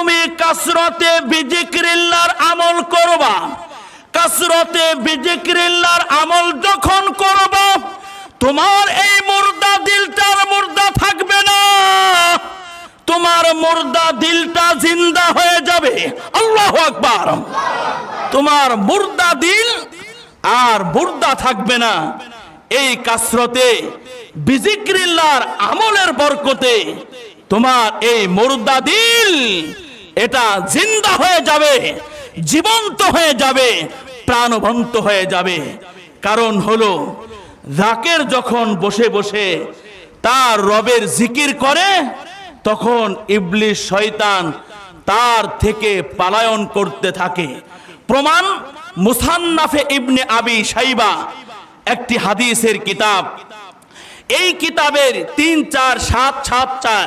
তুমি কাসরতে বিজিক্রিল্লার আমল করবা। কাসরতে বিজিক্রিল্লার আমল যখন করবা, তোমার এই মুর্দা দিলটার মুর্দা থাকবে না। তোমার মুর্দা দিলটা জিন্দা হয়ে যাবে। আল্লাহ আকবার। তোমার মুর্দা দিল আর মুর্দা থাকবে না। এই কাসরতে বিজিক্রিল্লার আমলের বরকতে তোমার এই মুর্দা দিল এটা জিন্দা হয়ে যাবে, জীবন্ত হয়ে যাবে, প্রাণবন্ত হয়ে যাবে। কারণ হলো জাকের যখন বসে বসে তার রবের জিকির করে, তখন ইবলিশ শয়তান তার থেকে পালায়ন করতে থাকে। প্রমাণ, মুসান্নাফে ইবনে আবি সাইবা একটি হাদিসের কিতাব। এই কিতাবের তিন চার সাত সাত চার,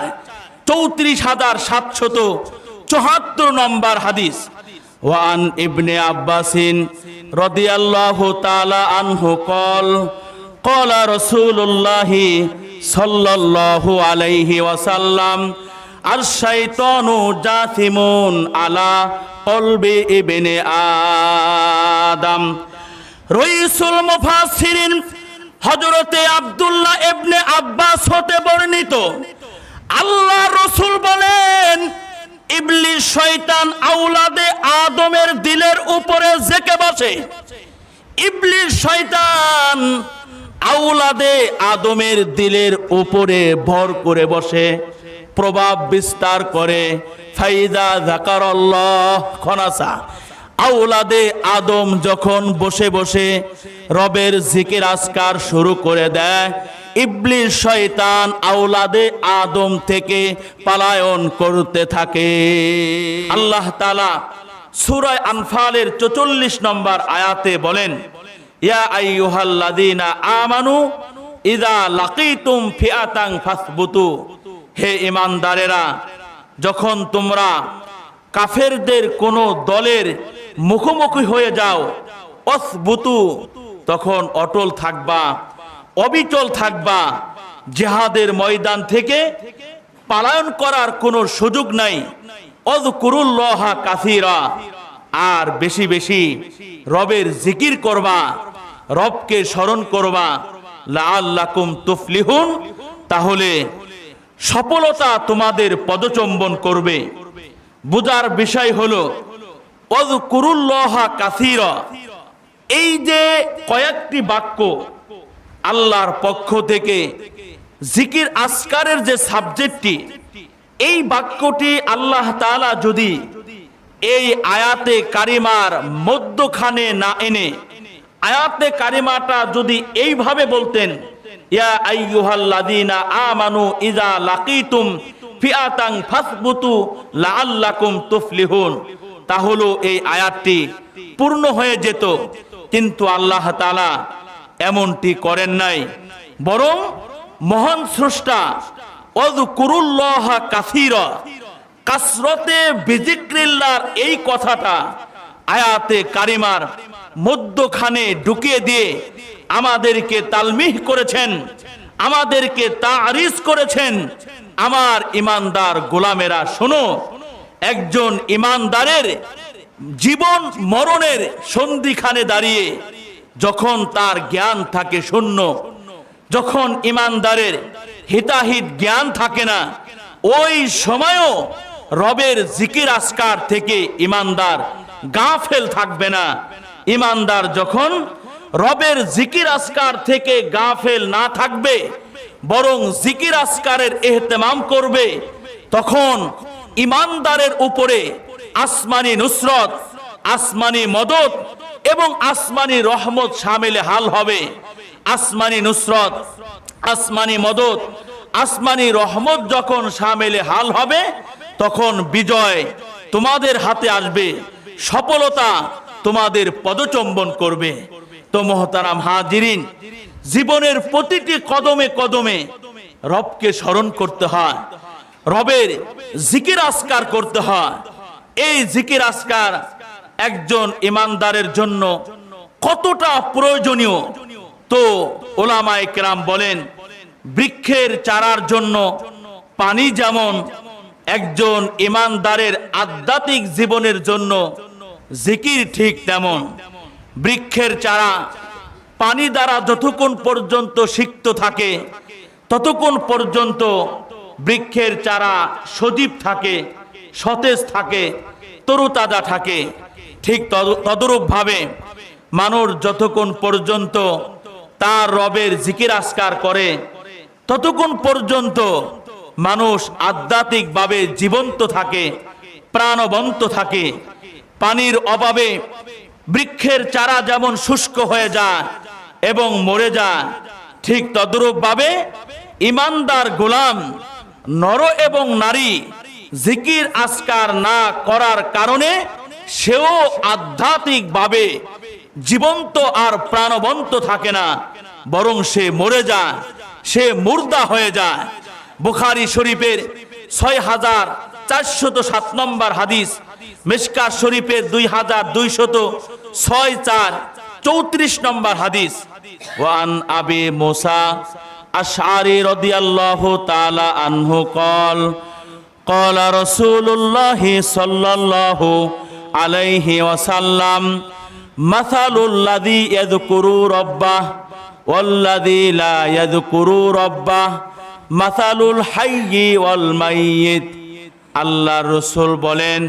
চৌত্রিশ হাজার সাতশত চুহাত্তর নম্বর হাদিস। ওয়ান ইবনে আব্বাসিন রদিয়াল্লাহু তাআলা আনহু কল, কলা রসুল্লাহি সাল্লাল্লাহু আলাইহি ওয়াসাল্লাম আর শাইতানু জাথিমুন আলা কলবি ইবনে আদম। রইসুল মুফাসসিরিন হযরতে আব্দুল্লাহ ইবনে আব্বাস হতে বর্ণিত। আল্লাহ রসুল বলেন ইবলিস শয়তান আউলাদে আদমের দিলের উপরে জেকে বসে। ইবলিস শয়তান আউলাদে আদমের দিলের উপরে ভর করে বসে, প্রভাব বিস্তার করে। ফাইদা জাকারাল্লাহ খনাসা। আউলাদে আদম যখন বসে বসে রবের জিকির আসকার শুরু করে দেয় ইবলিস শয়তান আউলাদে আদম থেকে পালায়ন করতে থাকে। আল্লাহ তালা সুরায় আনফালের চচল্লিশ নম্বর আয়াতে বলেন, ইয়া আইয়ুহাল্লাযীনা আমানু ইযা লাকিতুম ফিআতান ফাসবুতু। হে ইমানদারেরা যখন তোমরা কাফেরদের কোন দলের মুখোমুখি হয়ে যাও, অসবুতু, তখন অটল থাকবা। অবিচল থাকবা। জেহাদের ময়দান থেকে পালায়ন করার কোনো সুযোগ নাই। অদকুরুল্লাহা কাসিরা। আর বেশি বেশি রবের জিকির করবা, রবকে স্মরণ করবা। লাআল্লাকুম তুফলিহুন। তাহলে সফলতা তোমাদের পদচম্বন করবে। বুজার বিষয় হলো অদকুরুল্লাহা কাসিরা। এই যে কয়েকটি বাক্য আল্লাহর পক্ষ থেকে জিকির আসকারের যে সাবজেক্টটি, এই বাক্যটি আল্লাহ তাআলা যদি এই আয়াতে কারিমার মধ্যখানে না এনে, আয়াতে কারিমাটা যদি এইভাবে বলতেন, ইয়া তাহলে এই আয়াতটি পূর্ণ হয়ে যেত। কিন্তু আল্লাহ তাআলা এমনটি করেন নাই। বরং মহান স্রষ্টা, অযকুরুল্লাহ কাসীরা কাসরতে বিজিক্রিল্লার এই কথাটা আয়াতে কারিমার মধ্যখানে ঢুকিয়ে দিয়ে আমাদেরকে তালমিহ করেছেন, আমাদেরকে তারিজ করেছেন। আমার ইমানদার গোলামেরা, শোনো, একজন ইমানদারের জীবন মরণের সন্ধিখানে দাঁড়িয়ে যখন তার জ্ঞান থাকে শূন্য, যখন ইমানদারের হিতাহিত জ্ঞান থাকে না, ওই সময়ও রবের জিকির আসকার থেকে ইমানদার গাফেল থাকবে না। ইমানদার যখন রবের জিকির আসকার থেকে গাফেল না থাকবে, বরং জিকির আসকারের এহতেমাম করবে, তখন ইমানদারের উপরে আসমানি নুসরত, আসমানি মদত এবং আসমানি রহমত সামিলে হাল হবে। আসমানি নুসরত, আসমানি মদত, আসমানি রহমত যখন সামিলে হাল হবে, তখন বিজয় তোমাদের হাতে আসবে, সফলতা তোমাদের পদচম্বন করবে। তো মহতারাম হাজিরিন, জীবনের প্রতিটি কদমে কদমে রবকে স্মরণ করতে হয়, রবের জিকির আসকার করতে হয়। এই জিকির আসকার একজন ইমানদারের জন্য কতটা প্রয়োজনীয়? তো ওলামায়ে কেরাম বলেন, বৃক্ষের চারার জন্য পানি যেমন একজন ইমানদারের আধ্যাত্মিক জীবনের জন্য জিকির ঠিক তেমন। বৃক্ষের চারা পানি দ্বারা যতক্ষণ পর্যন্ত সিক্ত থাকে, ততক্ষণ পর্যন্ত বৃক্ষের চারা সজীব থাকে, সতেজ থাকে, তরুতাজা থাকে। ঠিক তদরূপ ভাবে মানুষ যতক্ষণ পর্যন্ত তার রবের জিকির আসকার করে, ততক্ষণ পর্যন্ত মানুষ আধ্যাত্মিকভাবে জীবন্ত থাকে, প্রাণবন্ত থাকে। পানির অভাবে বৃক্ষের চারা যেমন শুষ্ক হয়ে যায় এবং মরে যায়, ঠিক তদ্রূপভাবে ইমানদার গোলাম, নর এবং নারী জিকির আসকার না করার কারণে সেও আধ্যাত্মিকভাবে জীবন্ত আর প্রাণবন্ত থাকে না বরং সে মরে যায় সে মুর্দা হয়ে যায় বুখারি শরীফের ছয় হাজার চারশত সাত নম্বর হাদিস মেশকা শরীফের দুই হাজার দুইশত ছয় চার চৌত্রিশ নম্বর হাদিস ওয়ান আবে মোসা আশারি রদিয়াল্লাহু তাআলা আনহু কল قال رسول الله صلى الله আলাইহি ওয়াসাল্লাম, মাসালুল্লাযী ইয়াযকুরু রাব্বাহ, ওয়াল্লাযী লা ইয়াযকুরু রাব্বাহ, মাসালুল হাইয়্যি ওয়াল মাইয়িত। আল্লাহ রসুল বলেন,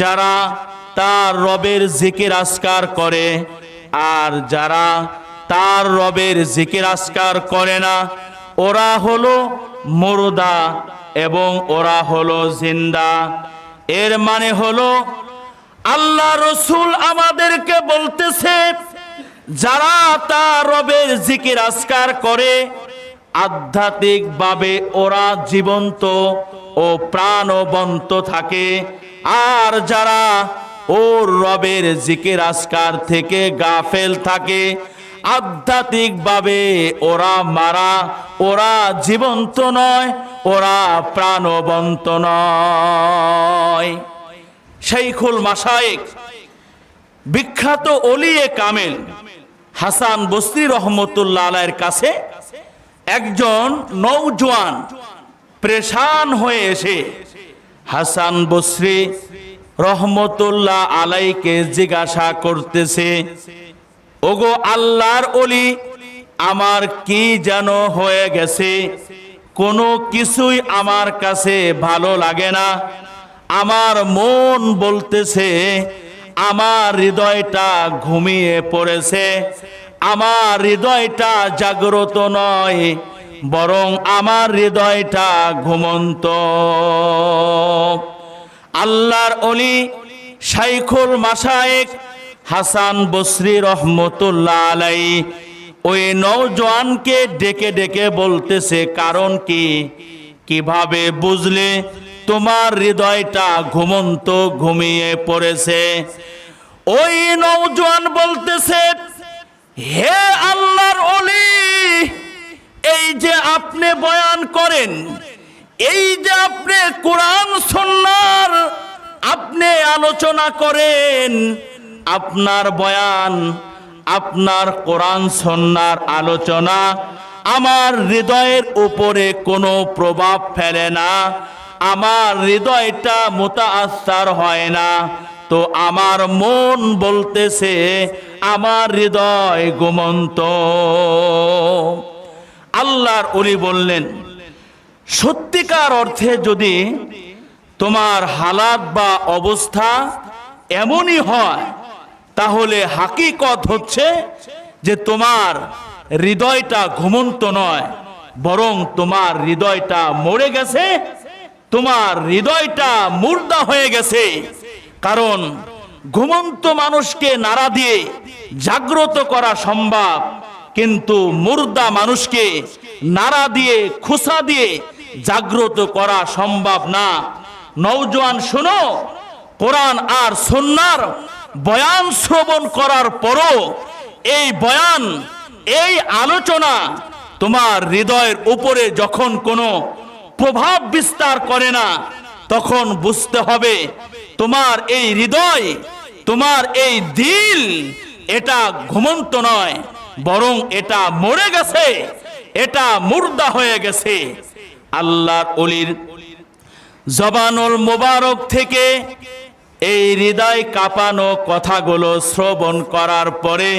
যারা তার রবের জিকির আসকার করে, আর যারা তার রবের জিকির আসকার করে না, ওরা হলো মুরদা এবং ওরা হলো জিন্দা। এর মানে হলো আল্লাহ রসুল আমাদেরকে বলতেছে, যারা তার রবের জিকির আসকার করে, আধ্যাত্মিকভাবে ওরা জীবন্ত ও প্রাণবন্ত থাকে। আর যারা ওর রবের জিকির আসকার থেকে গাফেল থাকে, আধ্যাত্মিকভাবে ওরা মারা, ওরা জীবন্ত নয়, ওরা প্রাণবন্ত নয়। শাইখুল মাসায়েক বিখ্যাত অলিয়ে কামেল, হাসান বস্তি রহমতুল্লাহ আলাইয়ের কাছে একজন নৌজওয়ান প্রেশান হয়ে এসে হাসান বসরি রহমতুল্লাহ আলাইকে জিজ্ঞাসা করতেছে, ওগো আল্লাহর অলি, আমার কি যেন হয়ে গেছে? কোনো কিছুই আমার কাছে ভালো লাগে না। আমার মন বলতেছে, আমার হৃদয়টা ঘুমিয়ে পড়েছে। আমার হৃদয়টা জাগ্রত নয়, বরং আমার হৃদয়টা ঘুমন্ত। আল্লাহর অলি শাইখুল মাসায়েক হাসান বসরি রহমতুল্লাহ আলাই ওই নৌজওয়ানকে ডেকে ডেকে বলতেছে, কারণ কি? কীভাবে বুঝলে? তোমার হৃদয়টা ঘুমন্ত ঘুমিয়ে পড়েছে। ওই নৌজওয়ান বলতেছে, হে আল্লাহর অলি এই যে আপনি বয়ান করেন, এই যে আপনি কোরআন সন্ন্যার আপনি আলোচনা করেন, আপনার বয়ান, আপনার কোরআন সন্ন্যার আলোচনা আমার হৃদয়ের উপরে কোনো প্রভাব ফেলে না। আমার হৃদয়টা মোতাসার হয় না। তো আমার মন বলতেছে, আমার হৃদয় ঘুমন্ত। আল্লাহর অলি বললেন, সত্যিকার অর্থে যদি তোমার হালাত বা অবস্থা এমনই হয়, তাহলে হাকিকত হচ্ছে যে তোমার হৃদয়টা ঘুমন্ত নয়, বরং তোমার হৃদয়টা মরে গেছে তোমার হৃদয়টা মুর্দা হয়ে গেছে। কারণ ঘুমন্ত মানুষকে নাড়া দিয়ে জাগ্রত করা সম্ভব, কিন্তু মুর্দা মানুষকে নাড়া দিয়ে, খুসা দিয়ে জাগ্রত করা সম্ভব না। নৌজওয়ান শোনো, কোরআন আর সন্ন্যার বয়ান শ্রবণ করার পরও এই বয়ান, এই আলোচনা তোমার হৃদয়ের উপরে যখন কোনো প্রভাব বিস্তার করে না, তখন বুঝতে হবে তোমার এই হৃদয়, তোমার এই দিল, এটা ঘুমন্ত নয়, বরং এটা মরে গেছে, এটা মুর্দা হয়ে গেছে। আল্লাহর অলির জবানুল মোবারক থেকে এই হৃদয় কাঁপানো কথাগুলো শ্রবণ করার পরে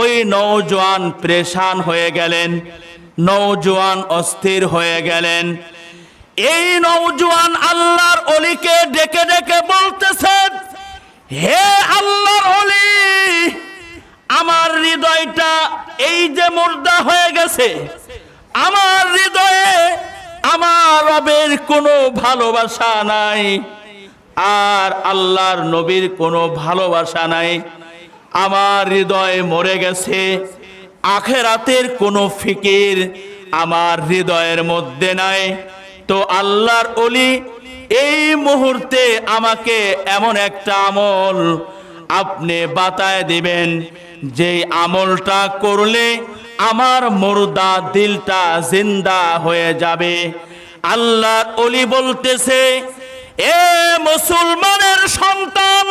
ওই নৌজওয়ান প্রেশান হয়ে গেলেন। নৌজওয়ান অস্থির হয়ে গেলেন। এই নৌজওয়ান আল্লাহর অলিকে ডেকে ডেকে বলতেছেন হে আল্লাহর অলি, আমার হৃদয়টা এই যে মুর্দা হয়ে গেছে। আমার হৃদয়ে আমার রবের কোনো ভালোবাসা নাই, আর আল্লাহর নবীর কোনো ভালোবাসা নাই। আমার হৃদয় মরে গেছে আখেরাতের কোনো ফিকির আমার হৃদয়ের মধ্যে নাই। তো আল্লাহর অলি এই মুহূর্তে আমাকে এমন একটা আমল আপনি বাতায় দিবেন যে আমলটা করলে আমার মুর্দা দিলটা জিন্দা হয়ে যাবে। আল্লাহর অলি বলতেছে, এ মুসলমানের সন্তান,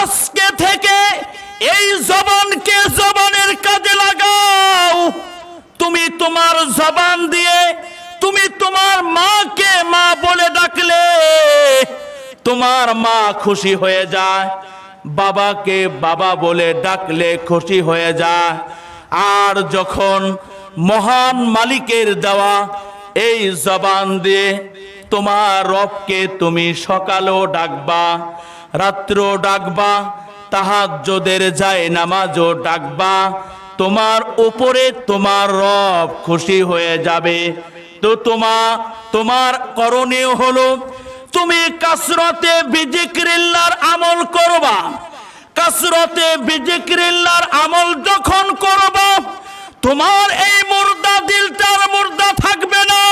আজকে থেকে এই জবানকে জবানের কাজে লাগাও। তুমি তোমার জবান দিয়ে তুমি তোমার মাকে মা বলে ডাকলে, তোমার মা খুশি হয়ে যায়। বাবাকে বাবা বলে ডাকলে খুশি হয়ে যায়। আর যখন মহান মালিকের দেওয়া এই জবান দিয়ে তোমার রবকে তুমি সকালেও ডাকবা, রাত্রেও ডাকবা তাহাজ্জদের যায় নামাজও ডাকবা। তোমার উপরে তোমার রব খুশি হয়ে যাবে। তো তোমা, তোমার করণীয় হলো, তুমি কাসরতে বিজিক্রিল্লার আমল করবা। কাসরতে বিজিক্রিল্লার আমল যখন করবা, তোমার এই মুর্দা দিলটার মুর্দা থাকবে না।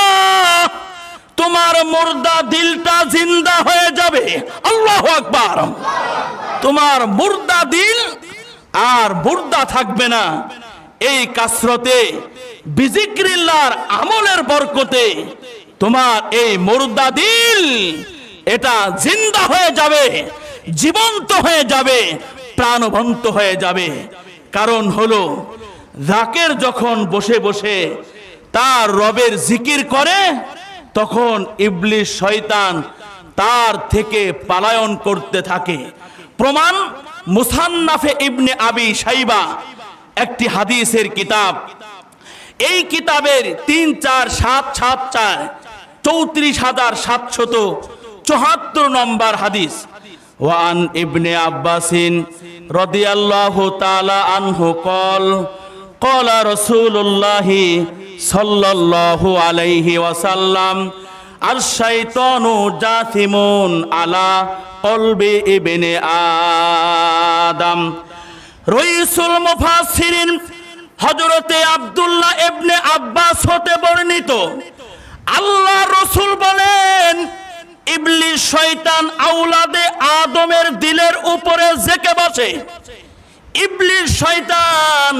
তোমার মুর্দা দিলটা জিন্দা হয়ে যাবে। আল্লাহ আকবার। তোমার মুর্দা দিল আর মুর্দা থাকবে না। এই কাসরতে বিজিক্রিল্লার আমলের বরকতে তোমার এই মুর্দা দিল, এটা জিন্দা হয়ে যাবে, জীবন্ত হয়ে যাবে, প্রাণবন্ত হয়ে যাবে। কারণ হলো জাকের যখন বসে বসে তার রবের জিকির করে, তখন ইবলিশ শয়তান তার থেকে পালায়ন করতে থাকে। প্রমাণ মুসান্নাফে ইবনে আবি সাইবা একটি হাদিসের কিতাব। এই কিতাবের তিন চার সাত সাত চার চৌত্রিশ হাজার সাতশত চুহাত্তর নম্বর হাদিস। ওয়ান ইবনে আব্বাসিন রদিয়াল্লাহু তালা আনহু কল, কলা রসুল্লাহি সাল্লাল্লাহু আলাইহি ওয়াসাল্লাম আর শাইতানু জাথিমুন আলা কলবে এবেনে আদম। রইসুল মুফাসসিরিন হযরতে আব্দুল্লাহ ইবনে আব্বাস হতে বর্ণিত। আল্লাহ রসুল বলেন, ইবলিস শয়তান আউলাদে আদমের দিলের উপরে জেকে বসে। ইবলিস শয়তান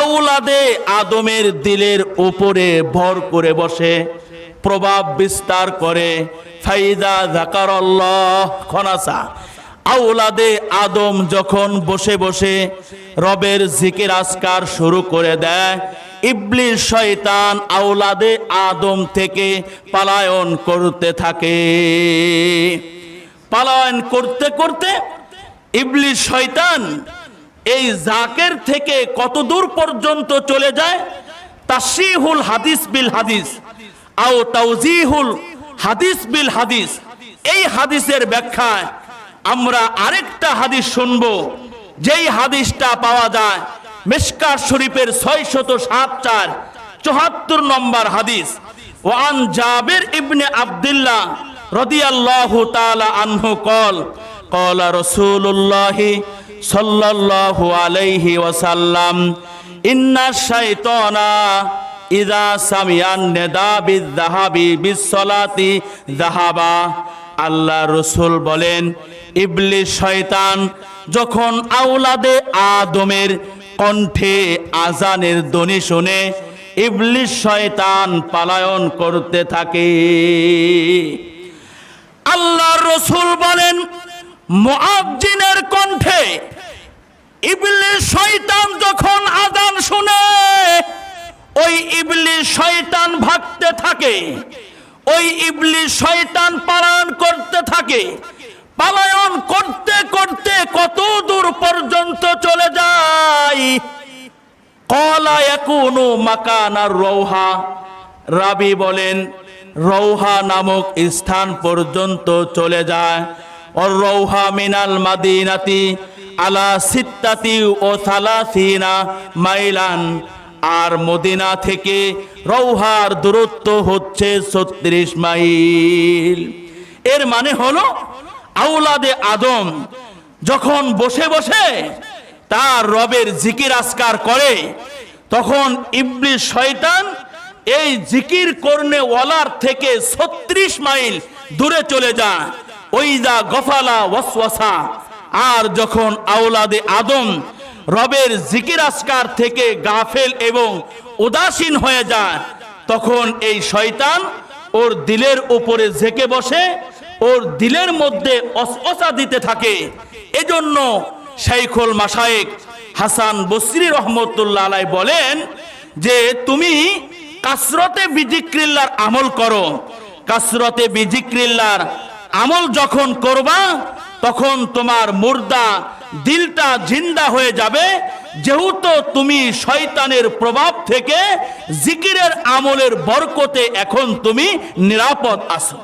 আউলাদে আদমের দিলের উপরে ভর করে বসে। প্রভাব বিস্তার করে। ফাইদা জাকারাল্লাহ খনাসা। আউলাদে আদম যখন বসে বসে রবের জিকির আসকার শুরু করে দেয়, ইবলিস শয়তান আউলাদে আদম থেকে পালায়ন করতে থাকে। পালায়ন করতে করতে ইবলিস শয়তান এই জাকের থেকে কত দূর পর্যন্ত চলে যায়? তাসিহুল হাদিস বিল হাদিস। আও তাউজিহুল হাদিস বিল হাদিস। এই হাদিসের ব্যাখ্যায় আমরা আরেকটা হাদিস শুনব, যেই হাদিসটা পাওয়া যায় মিশকার শরীফের ছয় শত সাত চার চুহাত্তর নম্বর হাদিস। ওয়ান জাবির ইবনে আবদুল্লাহ রদিয়াল্লাহু তাআলা আনহু কল, কলা রসুল্লাহ সাল্লাল্লাহু আলাইহি ওয়াসাল্লাম, ইন্না শাইতানা ইদা সামিয়ান নেদা বিদাহাবি বিসলাতি দাহাবা। আল্লাহ রসুল বলেন ইবলি শয়তান যখন আউলাদে আদমের কণ্ঠে আজানের দনি শুনে ইবলি শয়তান পালায়ন করতে থাকে। আল্লাহ রসুল বলেন, মুআজ্জিনের কণ্ঠে ইবলি শয়তান যখন আজান শুনে ওই ইবলি শয়তান ভাগতে থাকে। ওই ইবলি শয়তান পালন করতে থাকে। পালায়ন করতে করতে কত দূর পর্যন্ত চলে যায়। কলা একুনু মাকানার রৌহা রাবি বলেন রৌহা নামক স্থান পর্যন্ত চলে যায়। ও রৌহা মিনাল মাদিনাতি আলা সিত্তাতি ও সালাসিনা মাইলান। আর মদিনা থেকে রৌহার দূরত্ব হচ্ছে ছত্রিশ মাইল। এর মানে হলো আউলাদে আদম যখন বসে বসে তার রবের জিকির আসকার করে, তখন ইবলিশ শয়তান এই জিকির করনে ওয়ালার থেকে ছত্রিশ মাইল দূরে চলে যায়। ওইদা গফালা ওয়াসওয়াসা। আর যখন আওলাদে আদম রবের জিকির আসকার থেকে গাফেল এবং উদাসীন হয়ে যায়। তখন এই শয়তান ওর দিলের উপরে ঝেঁকে বসে, ওর দিলের মধ্যে অসঅসা দিতে থাকে। এজন্য শাইখুল মাসায়েক হাসান বসরি রহমতুল্লাহ আলাই বলেন যে, তুমি কাসরতে বিজিক্রিল্লার আমল করো। কাসরতে বিজিক্রিল্লার আমল যখন করবা তখন তোমার মুর্দা দিলটা জিন্দা হয়ে যাবে। যেহেতু তুমি শয়তানের প্রভাব থেকে জিকিরের আমলের বরকতে এখন তুমি নিরাপদ আছো।